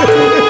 Yeah.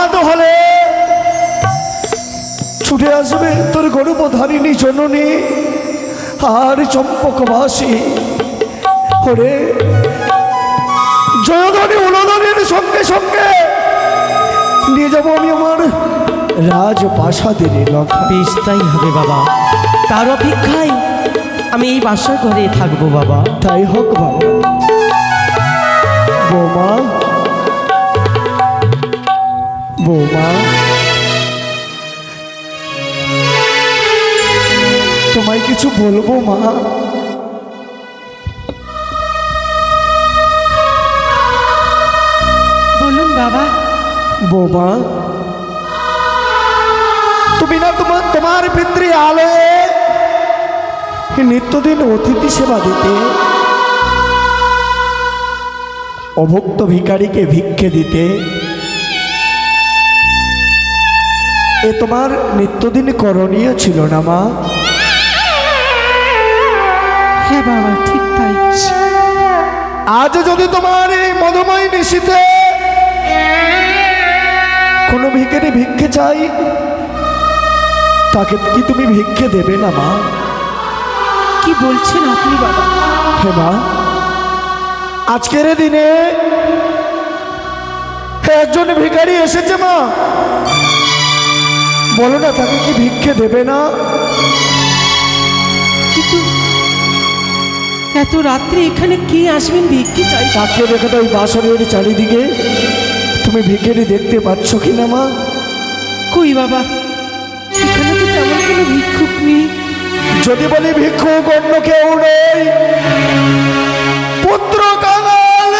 ছুটে আসবে তোর গর্ভধারিণী জননী। আর চম্পকবাসী ওরে জয়ধ্বনি উলধ্বনির সঙ্গে সঙ্গে নিয়ে যাব আমি আমার রাজপ্রাসাদের বেশ তাই হবে বাবা। তার অপেক্ষায় আমি এই বাসা ঘরে থাকব বাবা। তাই হোক বাবা। বৌমা বৌমা। তোমায় কিছু বলব মা? বলুন বাবা। বৌমা তুমি না তোমার তোমার পিতৃ আলোয় নিত্যদিন অতিথি সেবা দিতে অভুক্ত ভিকারীকে ভিক্ষে দিতে এ তোমার নিত্যদিন করণীয় ছিল না মা? হ্যাঁ বাবা ঠিক তাই। আজ যদি তোমার এই মধুময় নিশিতে কোনো ভিখারি ভিক্ষে চাই তাকে কি তুমি ভিক্ষে দেবে না মা? কি বলছেন আপনি বাবা? হে মা আজকের দিনে একজন ভিখারি এসেছে মা। বলো না তাকে কি ভিক্ষে দেবে না? এত রাত্রে এখানে কে আসবেন? ভিক্ষি চাই। তাকে দেখো তো ওই বাসনের চারিদিকে। তুমি ভিখারি দেখতে পাচ্ছ কি না মা? কই বাবা? এখানে তো তেমন কোনো ভিক্ষুক নেই। যদি বলি ভিক্ষুক অন্য কেউ নেই। পুত্র কাঙাল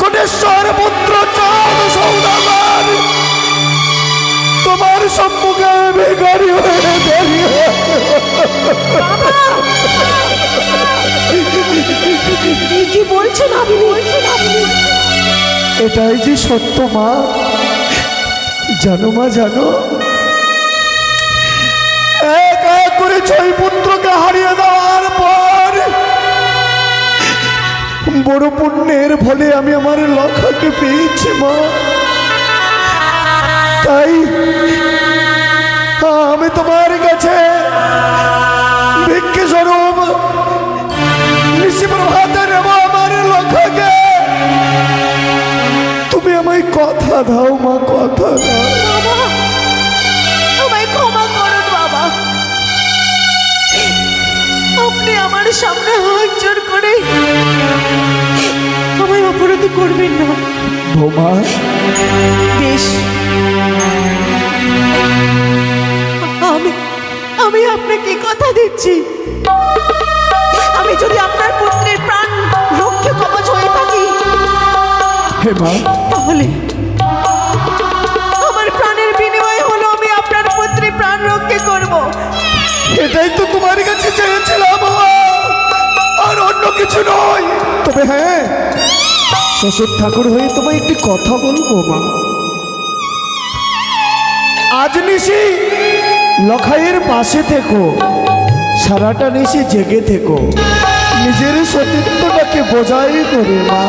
কোটেশ্বর পুত্র চাঁদ সৌদাগর। তোমার সম্মুখে ভিখারি হয়ে দাঁড়িয়ে কি বলছেন আপনি এটাই যে সত্য, মা। জানো মা, জানো? এক এক করে ছয় পুত্রকে হারিয়ে দেওয়ার পর বড় পুণ্যের ফলে আমি আমার লক্ষ্যকে পেয়েছি, মা। তাই আমি তোমার কথা দাও মা কথা দাও। আমায় ক্ষমা করুন বাবা। আপনি আমার সামনে হাত জোর করে আমায় অপরাধ করবেন না। বোমা। বেশ। আমি আমি আপনাকে কথা দিচ্ছি। আমি যদি আপনার পুত্রের প্রাণ রক্ষে কবচ হয়ে থাকি হে মা। তাহলে করব এটাই তো তোমার কাছে চেয়েছিলাম। আর অন্য কিছু নয়। তবে হ্যাঁ শ্বশুর ঠাকুর হয়ে তোমায় একটি কথা বলব মা। আজ নিশি লখাইয়ের পাশে থেকো। সারাটা নিশে জেগে থেকো। নিজের সতীত্বটাকে বজায় করে মা।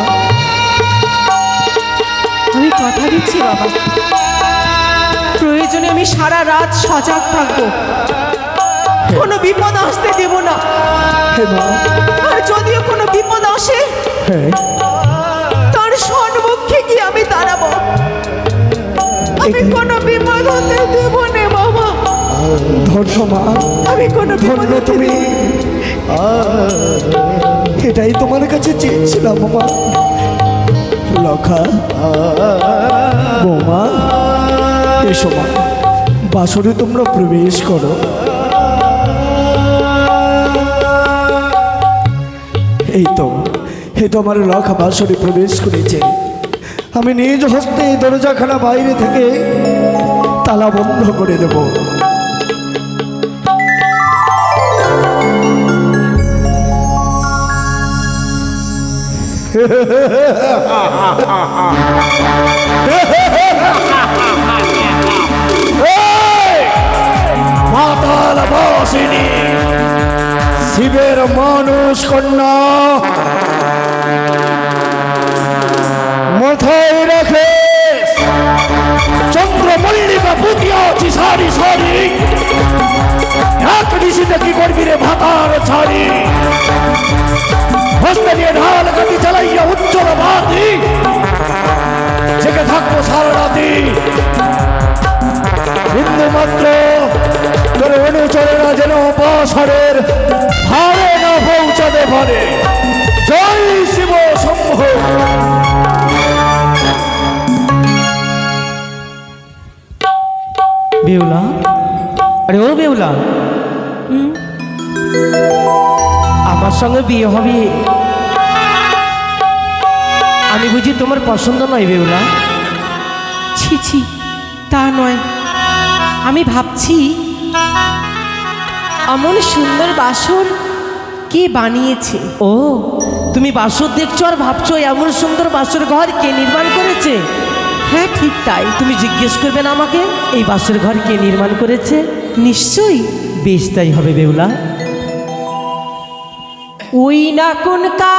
আমি কথা দিচ্ছি বাবা। প্রয়োজনে আমি সারা রাত সজাগ থাকব। কোনো বিপদ আসতে দেব না। আর যদিও কোনো বিপদ আসে হ্যাঁ। তার সম্মুখে গিয়ে আমি দাঁড়াবো। আমি কোনো বিপদ হতে দেব না বাবা ধন্য মা। আমি কোনো ধন্য তুমি। এটাই তোমার কাছে চেয়েছিলাম মা। লখা। বৌমা। এসো মা বাসরে তোমরা প্রবেশ করো। এই তো এই তো আমার লখা বাসরে প্রবেশ করেছে। আমি নিজ হস্তে এই দরজাখানা বাইরে থেকে তালা বন্ধ করে দেবো। মাতাল বাসিনী শিবের মানুষ কন্যা। মাথায় রাখে। চন্দ্র মল্লিকা পুতিয়া আছি সারি সারি। এক নিশিতে কি করবি রে ভাতার ছাড়ি হস্তে দিয়ে ঢাল কাটি চালাইয়া উজ্জ্বল বাতি। থাকব সারা রাতি। বিন্দু মাত্র তোর অনুচরেরা যেন অপাসরের ধারে না পৌঁছাতে পারে। জয় শিব শম্ভ। বেউলা? আরে ও বেউলা। আমার সঙ্গে বিয়ে হবে। আমি বুঝি তোমার পছন্দ নয় বেউলা? ছি ছি তা নয়। আমি ভাবছি এমন সুন্দর বাসর কে বানিয়েছে? ও তুমি বাসর দেখছ আর ভাবছ এমন সুন্দর বাসর ঘর কে নির্মাণ করেছে? হ্যাঁ ঠিক তাই। তুমি জিজ্ঞেস করবে না আমাকে এই বাসর ঘর কে নির্মাণ করেছে? নিশ্চয়ই। বেশ তাই হবে বেউলা। ওই না কোন কা